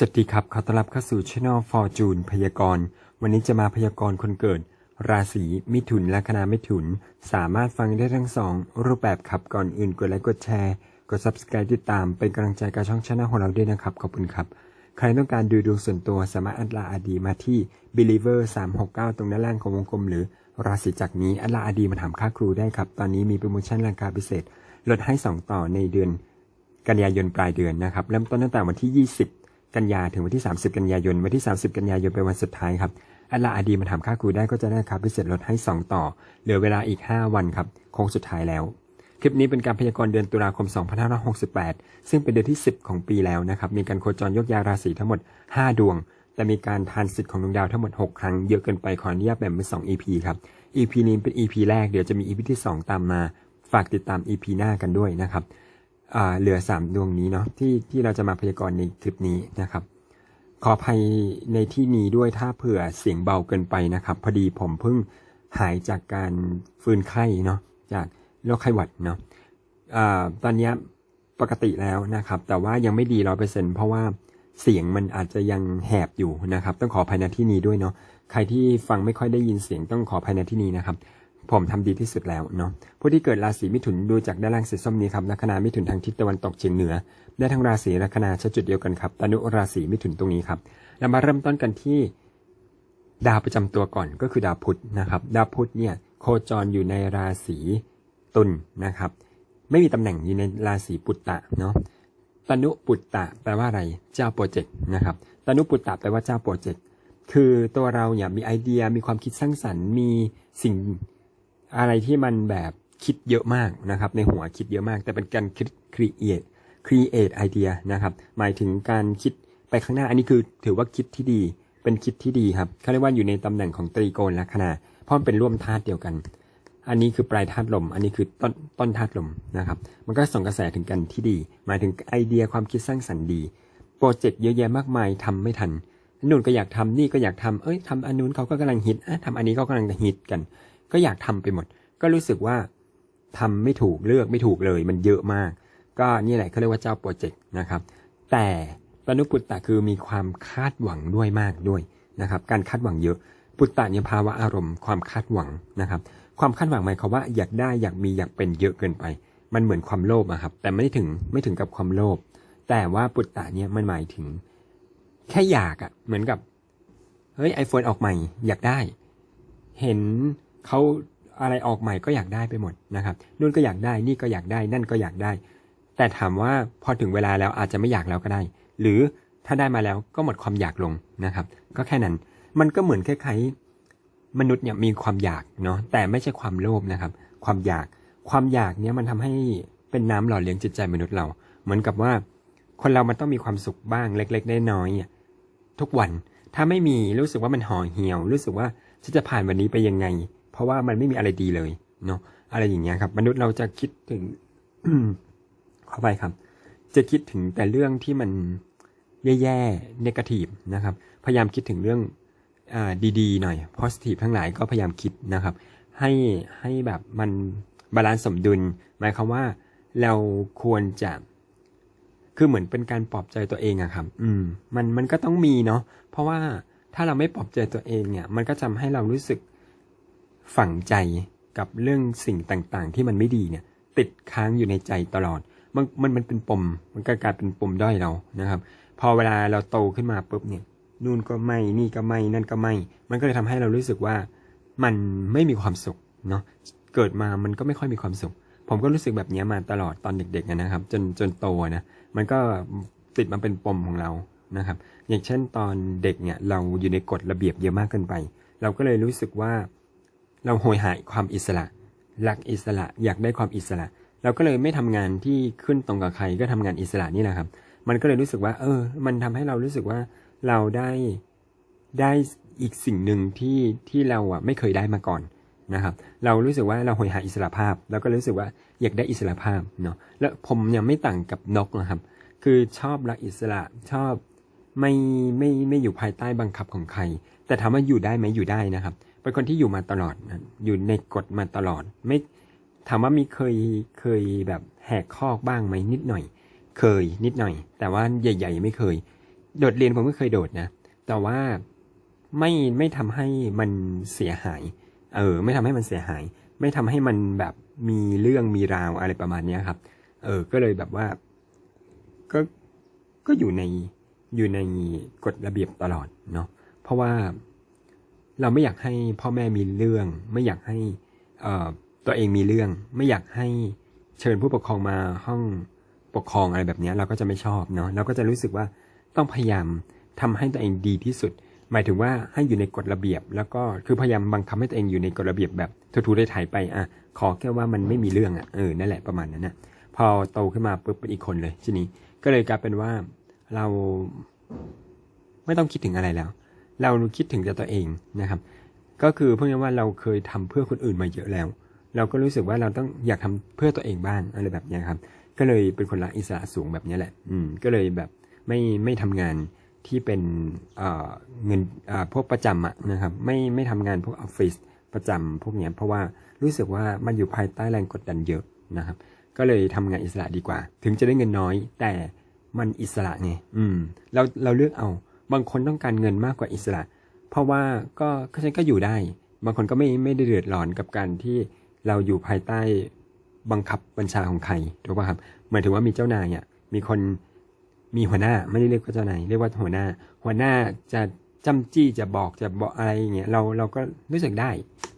สวัสดีครับ ขอต้อนรับเข้าสู่ช่อง Fortune พยากรณ์ วันนี้จะมาพยากรณ์คนเกิด ราศีมิถุนและคณะมิถุน สามารถฟังได้ทั้งสองรูปแบบครับ ก่อนอื่นกดไลค์กดแชร์ กด Subscribe ติดตาม เป็นกำลังใจกับช่องช่องของเราด้วยนะครับ ขอบคุณครับ ใครต้องการดูดวงส่วนตัวสามารถอัดลาอดีมาที่ believer 369 ตรงด้านล่างของวงกลม หรือราศีจากนี้อัดลาอดีมาถามค่าครูได้ครับ ตอนนี้มีโปรโมชั่นราคาพิเศษ ลดให้ 2 ต่อในเดือน กันยายนปลายเดือนนะครับ เริ่มต้นตั้งแต่วันที่ 20 กันยาถึงวันที่ 30 กันยายน วันที่ 30 กันยายนเป็นวันสุดท้ายครับอัลลาอาดีมาถามค่าครูได้ก็จะได้ครับพิเศษลดให้ 2 ต่อ เหลือเวลาอีก 5 วันครับโค้งสุดท้ายแล้ว คลิปนี้เป็นการพยากรณ์เดือนตุลาคม 2568 ซึ่งเป็นเดือนที่ 10 ของปีแล้วนะครับมีการโคจรยกยาราศีทั้งหมด 5 ดวง แต่มีการทานสิทธิ์ของดวงดาวทั้งหมด 6 ครั้งเยอะเกินไปขออนุญาตแบ่งเป็น2 EP ครับ EP นี้เป็น EP แรกเดี๋ยวจะมี EP ที่ 2 ตามมา ฝากติดตาม EP หน้ากันด้วยนะครับ เหลือ3ดวงนี้เนาะที่ที่เราจะมาพยากรณ์ในคลิปนี้นะครับ ขออภัยในที่นี้ด้วยถ้าเผื่อเสียงเบาเกินไปนะครับ พอดีผมเพิ่งหายจากการฟื้นไข้เนาะจากโรคไข้หวัดเนาะอ่าตอนนี้ปกติแล้วนะครับ แต่ว่ายังไม่ดีร้อยเปอร์เซ็นเพราะว่าเสียงมันอาจจะยังแหบอยู่นะครับ ต้องขออภัยในที่นี้ด้วยเนาะใครที่ฟังไม่ค่อยได้ยินเสียงต้องขออภัยในที่นี้นะครับ ผมทำดีที่สุดแล้วเนาะผู้ที่เกิดราศีมิถุนดูจากด้านล่างสีส้มนี้ครับลัคนามิถุนทางทิศตะวันตกเฉียงเหนือ ได้ทั้งราศีลัคนาชจุดเดียวกันครับตนุราศีมิถุนตรงนี้ครับเรามาเริ่มต้นกันที่ดาวประจำตัวก่อนก็คือดาวพุธนะครับ ดาวพุธเนี่ยโคจรอยู่ในราศีตุลนะครับ ไม่มีตำแหน่งอยู่ในราศีปุตตะเนาะตนุปุตตะแปลว่าอะไรเจ้าโปรเจกต์นะครับตนุปุตตะแปลว่าเจ้าโปรเจกต์คือตัวเราเนี่ยมีไอเดียมีความคิดสร้างสรรค์มีสิ่ง อะไรที่มันแบบคิดเยอะมากนะครับ ในหัวคิดเยอะมาก แต่เป็นการคิด create create idea นะครับ หมายถึงการคิดไปข้างหน้า อันนี้คือถือว่าคิดที่ดี เป็นคิดที่ดีครับเขาเรียกว่าอยู่ในตำแหน่งของตรีโกณลัคนาเพราะมันเป็นร่วมธาตุเดียวกัน อันนี้คือปลายธาตุลม อันนี้คือต้นต้นธาตุลมนะครับ มันก็ส่งกระแสถึงกันที่ดี หมายถึงไอเดียความคิดสร้างสรรค์ดี โปรเจกต์เยอะแยะมากมายทำไม่ทันนู่นก็อยากทำนี่ก็อยากทำเอ้ยทำอันนู้นเขาก็กำลังฮิตอะทำอันนี้ก็กำลังฮิตกัน ก็อยากทำไปหมด ก็รู้สึกว่าทำไม่ถูกเลือกไม่ถูกเลย มันเยอะมาก ก็นี่แหละเขาเรียกว่าเจ้าโปรเจกต์นะครับ แต่ตนุปุตตะคือมีความคาดหวังด้วยมากด้วยนะครับ การคาดหวังเยอะ ปุตตะเนี่ยภาวะอารมณ์ความคาดหวังนะครับ ความคาดหวังหมายความว่าอยากได้อยากมีอยากเป็นเยอะเกินไป มันเหมือนความโลภอะครับ แต่ไม่ได้ถึงไม่ถึงกับความโลภ แต่ว่าปุตตะเนี่ยมันหมายถึง แค่อยากอะเหมือนกับ เฮ้ยไอโฟนออกใหม่ อยากได้ เห็น เขาอะไรออกใหม่ก็อยากได้ไปหมดนะครับนู่นก็อยากได้นี่ก็อยากได้นั่นก็อยากได้ แต่ถามว่าพอถึงเวลาแล้วอาจจะไม่อยากแล้วก็ได้ หรือถ้าได้มาแล้วก็หมดความอยากลงนะครับ ก็แค่นั้นมันก็เหมือนคล้ายๆมนุษย์เนี่ยมีความอยากเนาะแต่ไม่ใช่ความโลภนะครับ ความอยากความอยากเนี่ยมันทำให้เป็นน้ำหล่อเลี้ยงจิตใจมนุษย์เรา เหมือนกับว่า คนเรามันต้องมีความสุขบ้างเล็กๆได้น้อยทุกวันถ้าไม่มีรู้สึกว่ามันห่อเหี่ยว รู้สึกว่าฉันจะผ่านวันนี้ไปยังไง ราะว่ามันไม่มีอะไรดีเลยเนาะอะไรอย่างเงี้ยครับ มนุษย์เราจะคิดถึงเข้าไปครับ จะคิดถึงแต่เรื่องที่มันแย่ๆนกาทีฟนะครับ พยายามคิดถึงเรื่องอดีๆ หน่อย positive ทั้งหลายก็พยายามคิดนะครับ ให้ให้แบบมันบาลานซ์สมดุล หมายความว่าเราควรจะคือเหมือนเป็นการปลอบใจตัวเองอะครับ อืม มันมันก็ต้องมีเนาะ เพราะว่าถ้าเราไม่ปลอบใจตัวเองเนี่ย มันก็ทำให้เรารู้สึก ฝังใจกับเรื่องสิ่งต่างๆ ที่มันไม่ดีเนี่ย ติดค้างอยู่ในใจตลอด มันมันมันเป็นปม มันก็กลายเป็นปมด้อยเรานะครับ พอเวลาเราโตขึ้นมาปุ๊บเนี่ยนู่นก็ไม่นี่ก็ไม่นั่นก็ไม่ มันก็เลยทำให้เรารู้สึกว่ามันไม่มีความสุขเนาะเกิดมามันก็ไม่ค่อยมีความสุข ผมก็รู้สึกแบบนี้มาตลอดตอนเด็กๆนะครับ จนจนโตนะมันก็ติดมาเป็นปมของเรานะครับ อย่างเช่นตอนเด็กเนี่ยเราอยู่ในกฎระเบียบเยอะมากเกินไป เราก็เลยรู้สึกว่า เราโหยหายความอิสระรักอิสระอยากได้ความอิสระ เราก็เลยไม่ทำงานที่ขึ้นตรงกับใครก็ทำงานอิสระนี่แหละครับ มันก็เลยรู้สึกว่า เออ มันทำให้เรารู้สึกว่าเราได้ได้อีกสิ่งหนึ่งที่ที่เราอะไม่เคยได้มาก่อนนะครับ เรารู้สึกว่าเราโหยหาอิสระภาพ แล้วก็รู้สึกว่าอยากได้อิสระภาพเนาะแล้วผมยังไม่ต่างกับนกนะครับ คือชอบรักอิสระชอบไม่ไม่ไม่อยู่ภายใต้บังคับของใคร แต่ถามว่าอยู่ได้ไหมอยู่ได้นะครับ เป็นคนที่อยู่มาตลอดนะอยู่ในกฎมาตลอด ไม่ถามว่ามีเคยเคยแบบแหกข้อกบ้างไหมนิดหน่อย เคยนิดหน่อย แต่ว่าใหญ่ ๆ ไม่เคย โดดเรียนผมก็เคยโดดนะ แต่ว่าไม่ไม่ทำให้มันเสียหาย เออ ไม่ทำให้มันเสียหาย ไม่ทำให้มันแบบมีเรื่องมีราวอะไรประมาณเนี้ยครับ เออ ก็เลยแบบว่า ก็ก็อยู่ในอยู่ในกฎระเบียบตลอดเนาะเพราะว่า เราไม่อยากให้พ่อแม่มีเรื่อง ไม่อยากให้เอ่อตัวเองมีเรื่อง ไม่อยากให้เชิญผู้ปกครองมาห้องปกครองอะไรแบบนี้เราก็จะไม่ชอบเนาะเราก็จะรู้สึกว่าต้องพยายามทำให้ตัวเองดีที่สุด หมายถึงว่าให้อยู่ในกฎระเบียบ แล้วก็คือพยายามบังคับให้ตัวเองอยู่ในกฎระเบียบแบบทูๆได้ถ่ายไปอะขอแค่ว่ามันไม่มีเรื่องอะเออนั่นแหละประมาณนั้นนะพอโตขึ้นมาปุ๊บเป็นอีกคนเลยทีนี้ก็เลยกลายเป็นว่าเราไม่ต้องคิดถึงอะไรแล้ว เราคิดถึงแต่ตัวเองนะครับ ก็คือพูดง่ายว่าเราเคยทำเพื่อคนอื่นมาเยอะแล้ว เราก็รู้สึกว่าเราต้องอยากทำเพื่อตัวเองบ้างอะไรแบบนี้ครับ ก็เลยเป็นคนรักอิสระสูงแบบนี้แหละ อืมก็เลยแบบไม่ไม่ทำงานที่เป็นเอ่อเงินอาพวกประจำอะนะครับ ไม่ไม่ทำงานพวกออฟฟิศประจำพวกเนี้ยเพราะว่ารู้สึกว่ามันอยู่ภายใต้แรงกดดันเยอะนะครับ ก็เลยทำงานอิสระดีกว่า ถึงจะได้เงินน้อย แต่มันอิสระไงอืมเราเราเลือกเอา บางคนต้องการเงินมากกว่าอิสระ เพราะว่าก็ก็ฉันก็อยู่ได้ บางคนก็ไม่ไม่ได้เดือดร้อนกับการที่เราอยู่ภายใต้บังคับบัญชาของใครถูกป่ะครับหมายถึงว่ามีเจ้านายอะมีคนมีหัวหน้าไม่ได้เรียกว่าเจ้านายเรียกว่าหัวหน้า หัวหน้าจะจำจี้จะบอกจะบอกอะไรอย่างเงี้ยเราเราก็รู้สึกได้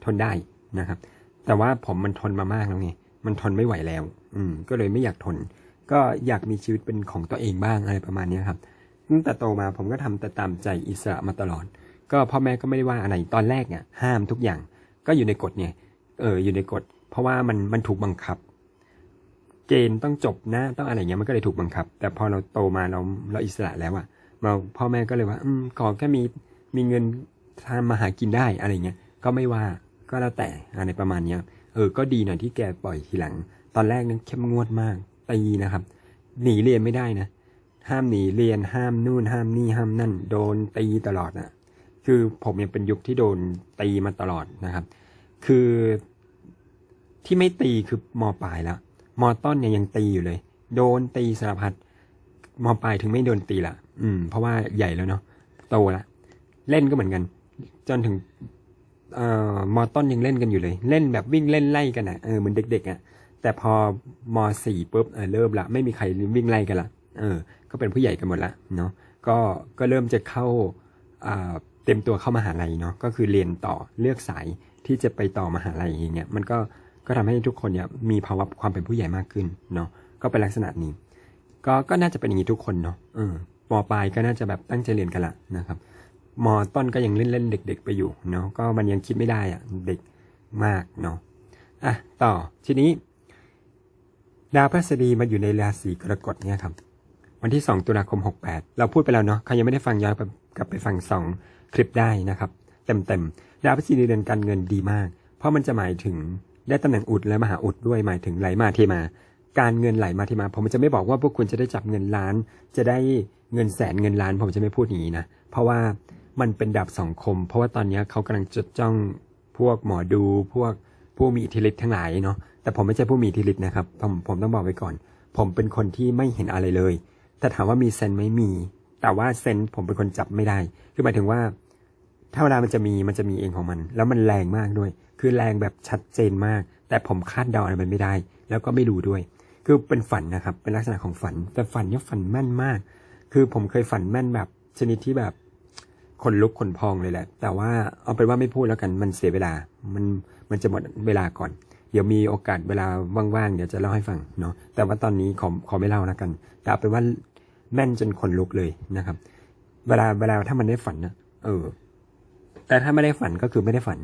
ทนได้นะครับ แต่ว่าผมมันทนมามากแล้วไงมันทนไม่ไหวแล้ว อืม ก็เลยไม่อยากทน ก็อยากมีชีวิตเป็นของตัวเองบ้างอะไรประมาณนี้ครับ ตั้งแต่โตมาผมก็ทำแต่ตามใจอิสระมาตลอด ก็พ่อแม่ก็ไม่ได้ว่าอะไรตอนแรกเนี่ยห้ามทุกอย่าง ก็อยู่ในกฎเนี่ยเอออยู่ในกฎ เพราะว่ามันมันถูกบังคับ เกณฑ์ต้องจบนะต้องอะไรเงี้ยมันก็เลยถูกบังคับ แต่พอเราโตมาเราเราอิสระแล้วอะเราพ่อแม่ก็เลยว่า อืมขอแค่มีมีเงินทำมาหากินได้อะไรเงี้ยก็ไม่ว่าก็แล้วแต่อะไรประมาณเนี้ยเออ ก็ดีหน่อยที่แกปล่อยทีหลัง ตอนแรกนั้นเข้มงวดมากตีนะครับ หนีเรียนไม่ได้นะ ห้ามหนีเรียนห้ามนู่นห้ามนี่ห้ามนั่น โดนตีตลอดอะคือผมยังเป็นยุคที่โดนตีมาตลอดนะครับ คือที่ไม่ตีคือมปลายแล้วมต้นเนี่ยยังตีอยู่เลย โดนตีสารพัดมปลายถึงไม่โดนตีละอืม เพราะว่าใหญ่แล้วเนาะโตละเล่นก็เหมือนกัน จนถึงเอ่อมต้นยังเล่นกันอยู่เลย เล่นแบบวิ่งเล่นไล่กันอะเออเหมือนเด็กๆอะแต่พอมสี่ปุ๊บเออเริ่มละไม่มีใครวิ่งไล่กันละเออ ก็เป็นผู้ใหญ่กันหมดละเนาะก็ก็เริ่มจะเข้าเต็มตัวเข้ามหาลัยเนาะก็คือเรียนต่อเลือกสายที่จะไปต่อมหาลัยอย่างเงี้ยมันก็ก็ทำให้ทุกคนเนี่ยมีภาวะความเป็นผู้ใหญ่มากขึ้นเนาะก็เป็นลักษณะนี้ ก็ก็น่าจะเป็นอย่างนี้ทุกคนเนาะเออมปลายก็น่าจะแบบตั้งใจเรียนกันละนะครับมต้นก็ยังเล่นเล่นเด็ก ๆ ไปอยู่เนาะก็มันยังคิดไม่ได้อะเด็กมากเนาะอะต่อทีนี้ ดาวพฤหัสบดีมาอยู่ในราศีกรกฎเนี่ยครับ วันที่ 2 ตุลาคม 68 เราพูดไปแล้วเนาะใครยังไม่ได้ฟังย้อนกลับไปฟังสองคลิปได้นะครับ เต็มๆดาวพฤหัสบดีเดือนการเงินดีมาก เพราะมันจะหมายถึงได้ตำแหน่งอุดและมหาอุดด้วยหมายถึงไหลมาเทมา การเงินไหลมาเทมา ผมจะไม่บอกว่าพวกคุณจะได้จับเงินล้าน จะได้เงินแสนเงินล้าน ผมจะไม่พูดอย่างนี้นะเพราะว่ามันเป็นดาบสองคม เพราะว่าตอนนี้เขากำลังจดจ้องพวกหมอดูพวกผู้มีอิทธิฤทธิ์ทั้งหลายเนาะแต่ผมไม่ใช่ผู้มีอิทธิฤทธิ์นะครับผมผมต้องบอกไว้ก่อน ผมเป็นคนที่ไม่เห็นอะไรเลย แต่ถามว่ามีเซนไหมมี แต่ว่าเซนผมเป็นคนจับไม่ได้ คือหมายถึงว่า ถ้าเวลามันจะมีมันจะมีเองของมัน แล้วมันแรงมากด้วย คือแรงแบบชัดเจนมาก แต่ผมคาดเดาอะไรมันไม่ได้ แล้วก็ไม่รู้ด้วย คือเป็นฝันนะครับ เป็นลักษณะของฝัน แต่ฝันเนี่ยฝันแม่นมาก คือผมเคยฝันแม่นแบบชนิดที่แบบขนลุกขนพองเลยแหละ แต่ว่าเอาเป็นว่าไม่พูดแล้วกัน มันเสียเวลา มัน มันจะหมดเวลาก่อน เดี๋ยวมีโอกาสเวลาว่างๆ เดี๋ยวจะเล่าให้ฟังเนาะ แต่ว่าตอนนี้ขอ ขอไม่เล่าแล้วกัน แต่เอาเป็นว่า แม่นจนขนลุกเลยนะครับ เวลาเวลาถ้ามันได้ฝันนะเออ แต่ถ้าไม่ได้ฝันก็คือไม่ได้ฝัน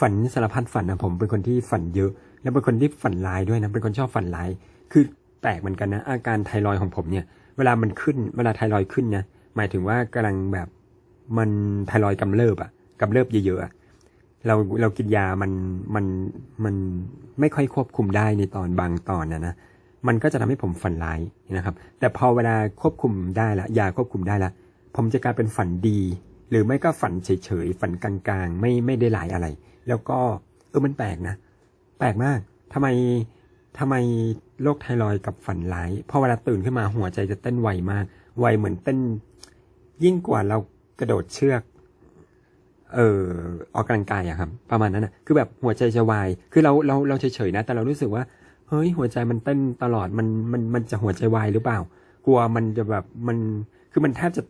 ฝันสารพัดฝันนะผมเป็นคนที่ฝันเยอะ แล้วเป็นคนที่ฝันร้ายด้วยนะเป็นคนชอบฝันร้าย คือแปลกเหมือนกันนะ อาการไทรอยของผมเนี่ย เวลามันขึ้น เวลาไทรอยขึ้นนะหมายถึงว่ากำลังแบบมันไทรอยด์กำเริบอะกำเริบเยอะๆอะเราเรากินยามันมันมันไม่ค่อยควบคุมได้ในตอนบางตอนนะนะ มันก็จะทำให้ผมฝันร้ายนะครับ แต่พอเวลาควบคุมได้ละยาควบคุมได้ละผมจะกลายเป็นฝันดี หรือไม่ก็ฝันเฉยๆฝันกลางๆ ไม่ไม่ได้หลายอะไร แล้วก็เออมันแปลกนะ แปลกมากทำไมทำไมโรคไทรอยกับฝันร้ายพอเวลาตื่นขึ้นมาหัวใจจะเต้นไวมาก ไวเหมือนเต้น ยิ่งกว่าเรากระโดดเชือก เออออกกำลังกายอะครับ ประมาณนั้นนะคือแบบหัวใจจะวาย คือเราเราเราเฉยๆนะ แต่เรารู้สึกว่า เฮ้ยหัวใจมันเต้นตลอดมันมันมันจะหัวใจวายหรือเปล่า กลัวมันจะแบบมันคือมันแทบจะ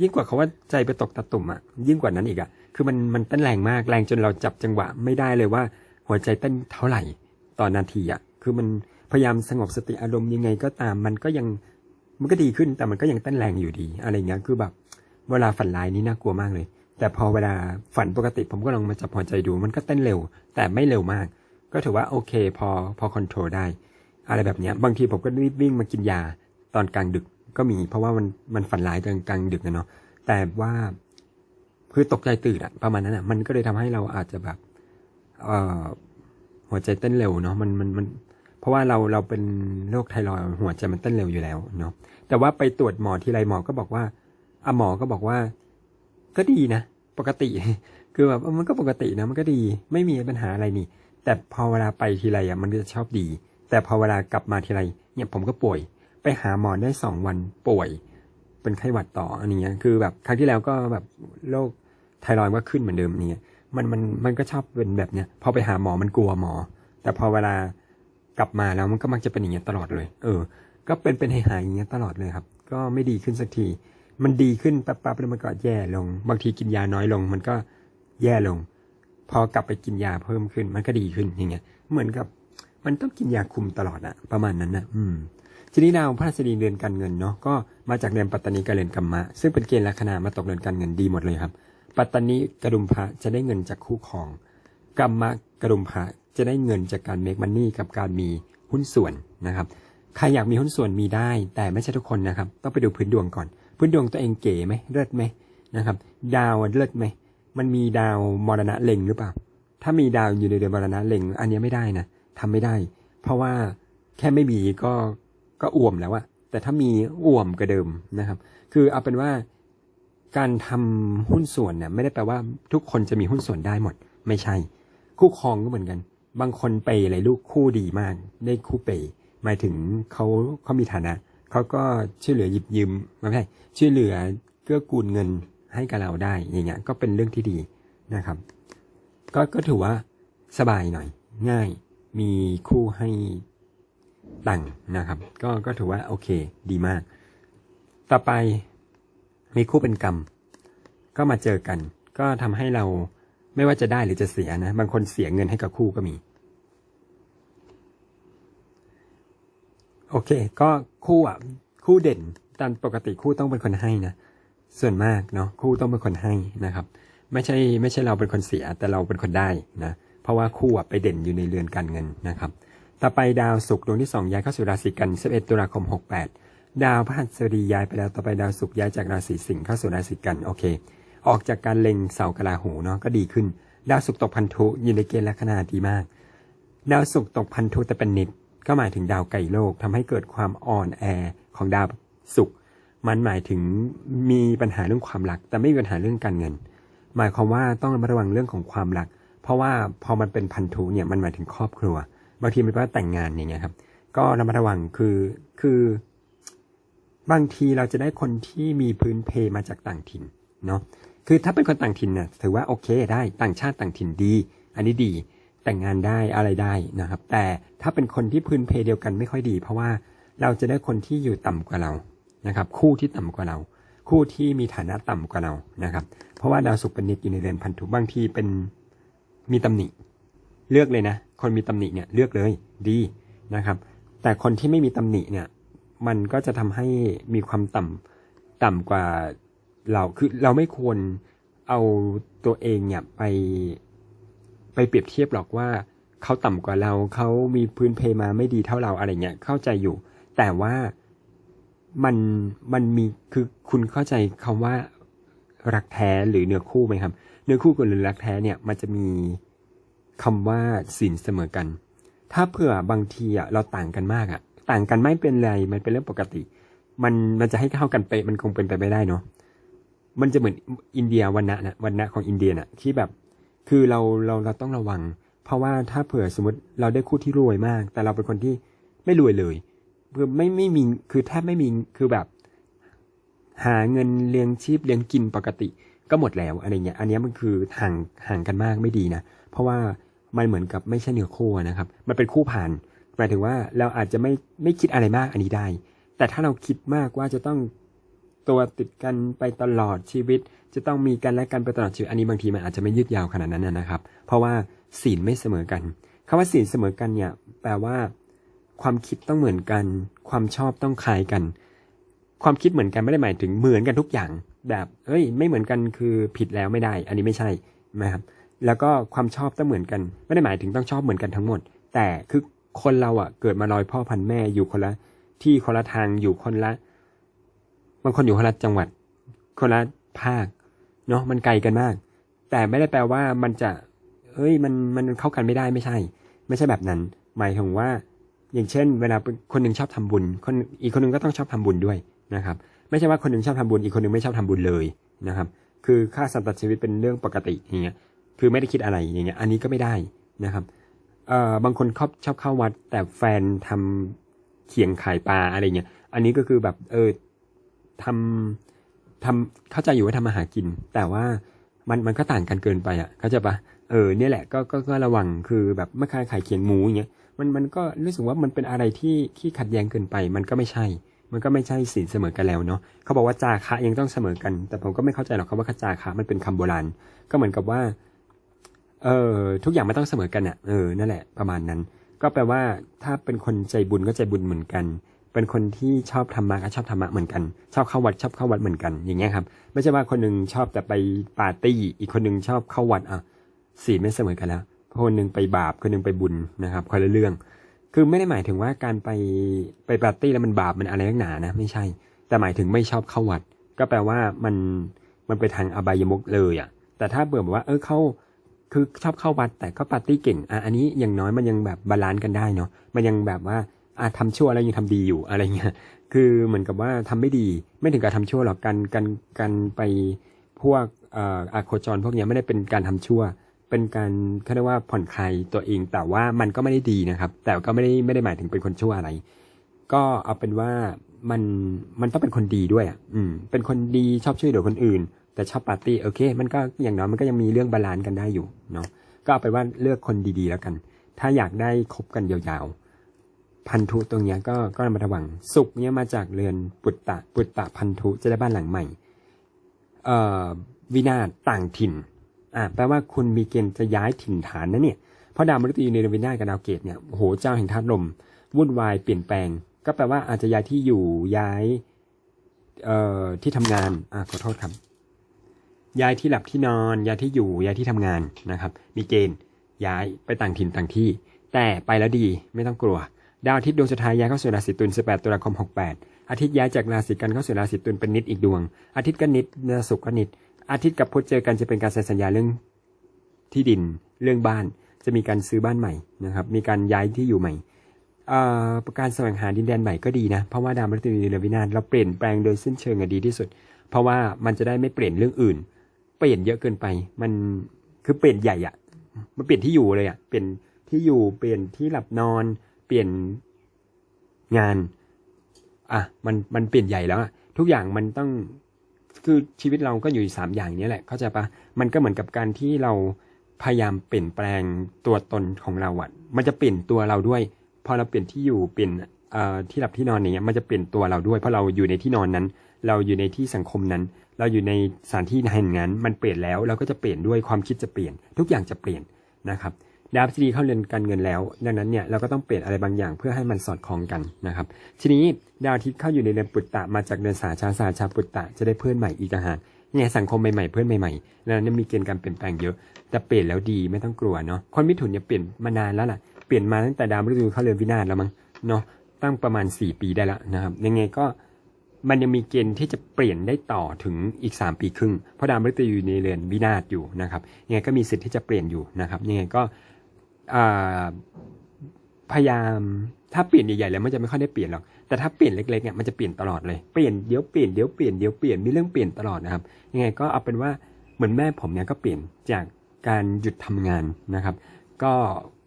ยิ่งกว่าเขาว่าใจไปตกตะตุ่มอะยิ่งกว่านั้นอีกอะคือมันมันเต้นแรงมากแรงจนเราจับจังหวะไม่ได้เลยว่า หัวใจเต้นเท่าไหร่ต่อนาทีอะคือมันพยายามสงบสติอารมณ์ยังไงก็ตามมันก็ยังมันก็ดีขึ้นแต่มันก็ยังเต้นแรงอยู่ดี อะไรเงี้ยคือแบบ เวลาฝันร้ายนี่น่ากลัวมากเลย แต่พอเวลาฝันปกติ ผมก็ลองมาจับหัวใจดู มันก็เต้นเร็ว แต่ไม่เร็วมาก ก็ถือว่าโอเค พอพอคอนโทรลได้ อะไรแบบเนี้ย บางทีผมก็รีบวิ่งมากินยาตอนกลางดึกก็มี เพราะว่ามันมันฝันร้ายตอนกลางดึกนะเนาะแต่ว่าคือตกใจตื่นอะประมาณนั้นอะมันก็เลยทำให้เราอาจจะแบบเอ่อหัวใจเต้นเร็วเนาะมันมันมัน เพราะว่าเราเราเป็นโรคไทรอยหัวใจมันเต้นเร็วอยู่แล้วเนาะแต่ว่าไปตรวจหมอทีไรหมอก็บอกว่าอะหมอก็บอกว่า ก็ดีนะ ปกติ คือแบบมันก็ปกตินะมันก็ดี ไม่มีปัญหาอะไรนี่ แต่พอเวลาไปทีไรอะมันก็จะชอบดี แต่พอเวลากลับมาทีไรเนี่ยผมก็ป่วย ไปหาหมอได้สองวันป่วย เป็นไข้หวัดต่ออันนี้คือแบบครั้งที่แล้วก็แบบโรคไทรอยด์ก็ขึ้นเหมือนเดิมเนี่ยมันมันมันก็ชอบเป็นแบบเนี้ยพอไปหาหมอมันกลัวหมอ แต่พอเวลากลับมาแล้วมันก็มักจะเป็นอย่างเงี้ยตลอดเลย เออ ก็เป็นเป็นหายหายอย่างเงี้ยตลอดเลยครับ ก็ไม่ดีขึ้นสักที มันดีขึ้นแป๊บๆแล้วมันก็แย่ลง บางทีกินยาน้อยลง มันก็แย่ลง พอกลับไปกินยาเพิ่มขึ้น มันก็ดีขึ้นอย่างเงี้ย เหมือนกับมันต้องกินยาคุมตลอดอะประมาณนั้นนะอืม ทีนี้ดาวพระราชดีเรือนการเงินเนาะก็มาจากเรือนปัตตานีกับเรือนกัมมะ ซึ่งเป็นเกณฑ์ลัคนามาตกเรือนการเงินดีหมดเลยครับ ปัตตานีกระดุมพระจะได้เงินจากคู่ครองกัมมะกระดุมพระจะได้เงินจากการเมคมันนี่กับการมีหุ้นส่วนนะครับใครอยากมีหุ้นส่วนมีได้ แต่ไม่ใช่ทุกคนนะครับ ต้องไปดูพื้นดวงก่อน พื้นดวงตัวเองเก๋ไหมเลิศไหมนะครับ ดาวเลิศไหม มันมีดาวมรณะเล็งหรือเปล่า ถ้ามีดาวอยู่ในเดือนมรณะเล็ง อันนี้ไม่ได้นะทำไม่ได้ เพราะว่าแค่ไม่มีก็ก็อ่วมแล้วอะแต่ถ้ามีอ่วมกว่าเดิมนะครับ คือเอาเป็นว่าการทำหุ้นส่วนเนี่ยไม่ได้แปลว่าทุกคนจะมีหุ้นส่วนได้หมด ไม่ใช่ คู่ครองก็เหมือนกัน บางคนเปย์อะไรลูกคู่ดีมากได้คู่เปย์หมายถึงเขาเขามีฐานะเขาก็ช่วยเหลือหยิบยืมไม่ใช่ช่วยเหลือเกื้อกูลเงิน ให้กับเราได้อย่างเงี้ยก็เป็นเรื่องที่ดีนะครับ ก็ก็ถือว่าสบายหน่อย ง่ายมีคู่ให้ตังนะครับ ก็ก็ถือว่าโอเค ดีมาก ต่อไปมีคู่เป็นกรรม ก็มาเจอกัน ก็ทำให้เราไม่ว่าจะได้หรือจะเสียนะ บางคนเสียเงินให้กับคู่ก็มี โอเค ก็คู่อะ คู่เด่นตามปกติคู่ต้องเป็นคนให้นะ ส่วนมากเนาะคู่ต้องเป็นคนให้นะครับ ไม่ใช่ไม่ใช่เราเป็นคนเสียแต่เราเป็นคนได้นะเพราะว่าคู่ไปเด่นอยู่ในเรือนการเงินนะครับต่อไปดาวศุกร์ดวงที่สองย้ายเข้าสู่ราศีกัน 11 ตุลาคม 68 ดาวพฤหัสบดีย้ายไปแล้วต่อไปดาวศุกร์ย้ายจากราศีสิงห์เข้าสู่ราศีกันโอเค ออกจากการเล็งเสากราหูเนาะก็ดีขึ้น ดาวศุกร์ตกพันธุอยู่ในเกณฑ์ลัคนาดีมาก ดาวศุกร์ตกพันธุแต่เป็นนิดก็หมายถึงดาวไก่โลกทำให้เกิดความอ่อนแอของดาวศุกร์ มันหมายถึงมีปัญหาเรื่องความรัก แต่ไม่มีปัญหาเรื่องการเงิน หมายความว่าต้องระมัดระวังเรื่องของความรัก เพราะว่าพอมันเป็นพันธุเนี่ยมันหมายถึงครอบครัว บางทีมันก็แต่งงานอย่างเงี้ยครับ ก็ระมัดระวังคือคือบางทีเราจะได้คนที่มีพื้นเพมาจากต่างถิ่นเนาะคือถ้าเป็นคนต่างถิ่นเนี่ยถือว่าโอเคได้ต่างชาติต่างถิ่นดี อันนี้ดีแต่งงานได้อะไรได้นะครับ แต่ถ้าเป็นคนที่พื้นเพเดียวกันไม่ค่อยดี เพราะว่าเราจะได้คนที่อยู่ต่ำกว่าเรา นะครับ คู่ที่ต่ำกว่าเรา คู่ที่มีฐานะต่ำกว่าเรานะครับ เพราะว่าดาวศุกร์เป็นนิดอยู่ในเรือนพันธุบางทีเป็นมีตำหนิ เลือกเลยนะ คนมีตำหนิเนี่ยเลือกเลยดีนะครับ แต่คนที่ไม่มีตำหนิเนี่ย มันก็จะทำให้มีความต่ำต่ำกว่าเราคือเราไม่ควรเอาตัวเองเนี่ยไปไปเปรียบเทียบหรอกว่าเขาต่ำกว่าเราเขามีพื้นเพมาไม่ดีเท่าเราอะไรเงี้ยเข้าใจอยู่ แต่ว่า มันมันมีคือคุณเข้าใจคำว่ารักแท้หรือเนื้อคู่ไหมครับ เนื้อคู่กับหรือรักแท้เนี่ยมันจะมีคำว่าสินเสมอกัน ถ้าเผื่อบางทีอะเราต่างกันมากอะ ต่างกันไม่เป็นไรมันเป็นเรื่องปกติ มันมันจะให้เท่ากันเปะมันคงเป็นไปไม่ได้เนาะมันจะเหมือนอินเดียวันนะนะวันนะของอินเดียน่ะที่แบบ คือเราเราเราต้องระวัง เพราะว่าถ้าเผื่อสมมติเราได้คู่ที่รวยมาก แต่เราเป็นคนที่ไม่รวยเลย คือไม่ไม่มีคือแทบไม่มีคือแบบ หาเงินเลี้ยงชีพเลี้ยงกินปกติ ก็หมดแล้วอะไรเงี้ย อันนี้มันคือห่างห่างกันมากไม่ดีนะเพราะว่ามันเหมือนกับไม่ใช่เนื้อคู่นะครับ มันเป็นคู่ผ่านหมายถึงว่าเราอาจจะไม่ไม่คิดอะไรมากอันนี้ได้ แต่ถ้าเราคิดมากว่าจะต้องตัวติดกันไปตลอดชีวิต จะต้องมีกันและกันไปตลอดชีวิตอันนี้บางทีมันอาจจะไม่ยืดยาวขนาดนั้นนะครับ เพราะว่าศีลไม่เสมอกันคำว่าศีลเสมอกันเนี่ย แปลว่า ความคิดต้องเหมือนกัน ความชอบต้องคล้ายกัน ความคิดเหมือนกันไม่ได้หมายถึงเหมือนกันทุกอย่าง แบบเอ้ย ไม่เหมือนกันคือผิดแล้วไม่ได้ อันนี้ไม่ใช่นะครับ แล้วก็ความชอบต้องเหมือนกัน ไม่ได้หมายถึงต้องชอบเหมือนกันทั้งหมด แต่คือคนเราอะ เกิดมาลอยพ่อพันแม่อยู่คนละ ที่คนละทางอยู่คนละบางคนอยู่คนละจังหวัด คนละภาคเนาะมันไกลกันมาก แต่ไม่ได้แปลว่ามันจะเอ้ยมันมันเข้ากันไม่ได้ไม่ใช่ ไม่ใช่แบบนั้น หมายถึงว่า อย่างเช่น เวลาคนหนึ่งชอบทำบุญคนอีกคนหนึงก็ต้องชอบทำบุญด้วยนะครับ ไม่ใช่ว่าคนหนึ่งชอบทำบุญอีกคนหนึ่งไม่ชอบทำบุญเลยนะครับ คือค่าสัมตัดชีวิตเป็นเรื่องปกติอย่างเงี้ยคือไม่ได้คิดอะไรอย่างเงี้ยอันนี้ก็ไม่ได้นะครับเอ่อบางคนชอบชอบเข้าวัด แต่แฟนทำเขียงขายปลาอะไรเงี้ยอันนี้ก็คือแบบเออทำทำเข้าใจอยู่ว่าทำมาหากิน แต่ว่ามันมันก็ต่างกันเกินไปอะเข้าใจปะเออเนี่ยแหละก็ก็ก็ระวังคือแบบเมื่อค้าขายเขียงหมูอย่างเงี้ย มันมันก็รู้สึกว่ามันเป็นอะไรที่ที่ขัดแย้งเกินไป มันก็ไม่ใช่ มันก็ไม่ใช่สินเสมอกันแล้วเนาะเขาบอกว่าจาคะยังต้องเสมอกัน แต่ผมก็ไม่เข้าใจหรอกคำว่าจาคะมันเป็นคำโบราณ ก็เหมือนกับว่า เออทุกอย่างไม่ต้องเสมอกันอะเออนั่นแหละประมาณนั้น ก็แปลว่าถ้าเป็นคนใจบุญก็ใจบุญเหมือนกันเป็นคนที่ชอบธรรมะก็ชอบธรรมะเหมือนกัน ชอบเข้าวัดชอบเข้าวัดเหมือนกัน อย่างเงี้ยครับ ไม่ใช่ว่าคนหนึ่งชอบแต่ไปปาร์ตี้ อีกคนหนึ่งชอบเข้าวัดอะศีไม่เสมอกันแล้ว คนหนึ่งไปบาปคนหนึ่งไปบุญนะครับคนละเรื่อง คือไม่ได้หมายถึงว่าการไปไปปาร์ตี้แล้วมันบาปมันอะไรนักหนานะ ไม่ใช่ แต่หมายถึงไม่ชอบเข้าวัด ก็แปลว่ามันมันไปทางอบายมุกเลยอะ แต่ถ้าเบื่อแบบว่า เออเข้าคือชอบเข้าวัดแต่ก็ปาร์ตี้เก่งอะอันนี้อย่างน้อยมันยังแบบบาลานซ์กันได้เนาะมันยังแบบว่าอะทำชั่วแล้วยังทำดีอยู่อะไรเงี้ย คือเหมือนกับว่าทำไม่ดี ไม่ถึงกับทำชั่วหรอกการการการไปพวกเอ่ออาโคจรพวกเนี้ยไม่ได้เป็นการทำชั่ว เป็นการเขาเรียกว่าผ่อนคลายตัวเอง แต่ว่ามันก็ไม่ได้ดีนะครับ แต่ก็ไม่ได้ไม่ได้หมายถึงเป็นคนชั่วอะไร ก็เอาเป็นว่ามันมันต้องเป็นคนดีด้วยอะอืม เป็นคนดีชอบช่วยเหลือคนอื่น แต่ชอบปาร์ตี้โอเค มันก็อย่างน้อยมันก็ยังมีเรื่องบาลานซ์กันได้อยู่เนาะก็เอาเป็นว่าเลือกคนดีๆแล้วกัน ถ้าอยากได้คบกันยาวๆ พันธุตรงเนี้ยก็ก็ระมัดระวัง สุขเนี้ยมาจากเรือนปุตตะปุตตะพันธุจะได้บ้านหลังใหม่ เอ่อวินาศต่างถิ่น อ่าแปลว่าคุณมีเกณฑ์จะย้ายถิ่นฐานนะเนี่ย เพราะดาวมฤตยูในเรือนวินาศกับดาวเกตเนี่ยโอ้โหเจ้าแห่งธาตุลมวุ่นวายเปลี่ยนแปลง ก็แปลว่าอาจจะย้ายที่อยู่ย้ายเอ่อที่ทำงานอ่าขอโทษครับย้ายที่หลับที่นอนย้ายที่อยู่ย้ายที่ทำงานนะครับ มีเกณฑ์ย้ายไปต่างถิ่นต่างที่ แต่ไปแล้วดีไม่ต้องกลัว ดาวอาทิตย์ดวงสุดท้ายย้ายเข้าสู่ราศีตุล18ตุลาคม68อาทิตย์ย้ายจากราศีกันเข้าสู่ราศีตุลเป็นนิดอีกดวง อาทิตย์ก็นิดเนื้อสุกร์ก็นิด อาทิตย์กับพุธเจอกันจะเป็นการเซ็นสัญญาเรื่องที่ดินเรื่องบ้านจะมีการซื้อบ้านใหม่นะครับ มีการย้ายที่อยู่ใหม่การแสวงหาดินแดนใหม่ก็ดีนะ เพราะว่าดาวมฤตยูในเรือนวินาศเราเปลี่ยนแปลงโดยสิ้นเชิงอะดีที่สุด เพราะว่ามันจะได้ไม่เปลี่ยนเรื่องอื่น เปลี่ยนเยอะเกินไป มันคือเปลี่ยนใหญ่อะมันเปลี่ยนที่อยู่เลยอะเปลี่ยนที่อยู่เปลี่ยนที่หลับนอน เปลี่ยนงาน อะมันมันเปลี่ยนใหญ่แล้วอะทุกอย่างมันต้อง คือชีวิตเราก็อยู่สามอย่างนี้แหละ เข้าใจปะมันก็เหมือนกับการที่เราพยายามเปลี่ยนแปลงตัวตนของเราอะมันจะเปลี่ยนตัวเราด้วย พอเราเปลี่ยนที่อยู่เปลี่ยนที่หลับที่นอนอย่างเงี้ย มันจะเปลี่ยนตัวเราด้วย เพราะเราอยู่ในที่นอนนั้น เราอยู่ในที่สังคมนั้น เราอยู่ในสถานที่แห่งนั้น มันเปลี่ยนแล้ว เราก็จะเปลี่ยนด้วยความคิดจะเปลี่ยน ทุกอย่างจะเปลี่ยนนะครับ ดาวพฤหัสบดีเข้าเรือนการเงินแล้ว ดังนั้นเนี่ยเราก็ต้องเปลี่ยนอะไรบางอย่างเพื่อให้มันสอดคล้องกันนะครับ ทีนี้ดาวอาทิตย์เข้าอยู่ในเรือนปุตตะมาจากเดือนสาชาสาชาปุตตะจะได้เพื่อนใหม่อีกต่างหากเนี่ยสังคมใหม่ๆเพื่อนใหม่ๆแล้วนั้นมีเกณฑ์การเปลี่ยนแปลงเยอะแต่เปลี่ยนแล้วดีไม่ต้องกลัวเนาะคนมิถุนเนี่ยเปลี่ยนมานานแล้วล่ะเปลี่ยนมาตั้งแต่ดาวฤตยูเข้าเรือนวินาศแล้วมั้งเนาะตั้งประมาณ 4 ปีได้แล้วนะครับยังไงก็มันยังมีเกณฑ์ที่จะเปลี่ยนได้ต่อถึงอีก 3 ปีครึ่งเพราะดาวมฤตยูอยู่ในเรือนวินาศอยู่นะครับยังไงก็มีสิทธิ์ที่จะเปลี่ยนอยู่นะครับยังไงก็ พยายามถ้าเปลี่ยนใหญ่ๆแล้วมันจะไม่ค่อยได้เปลี่ยนหรอกแต่ถ้าเปลี่ยนเล็กๆเนี่ยมันจะเปลี่ยนตลอดเลยเปลี่ยนเดี๋ยวเปลี่ยนเดี๋ยวเปลี่ยนเดี๋ยวเปลี่ยนมีเรื่องเปลี่ยนตลอดนะครับ ยังไงก็เอาเป็นว่าเหมือนแม่ผมเนี่ยก็เปลี่ยนจากการหยุดทำงานนะครับ ก็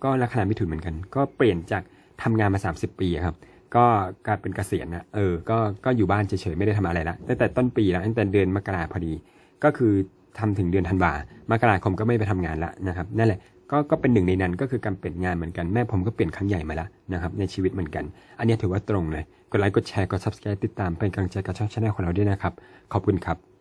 ก็ลัคนามิถุนเหมือนกัน ก็เปลี่ยนจากทำงานมา 30 ปีครับก็กลายเป็นเกษียณนะเออก็ก็อยู่บ้านเฉยๆไม่ได้ทำอะไรละตั้งแต่ต้นปีแล้วตั้งแต่เดือนมกราพอดี ก็คือทำถึงเดือนธันวามกราคมก็ไม่ไปทำงานละนะครับนั่นแหละ ก็ก็เป็นหนึ่งในนั้นก็คือการเปลี่ยนงานเหมือนกันแม่ผมก็เปลี่ยนครั้งใหญ่มาแล้วนะครับในชีวิตเหมือนกัน อันนี้ถือว่าตรงเลย กดไลค์กดแชร์กด subscribe ติดตามเป็นกำลังใจกับช่องชาแนลของเราด้วยนะครับ ขอบคุณครับ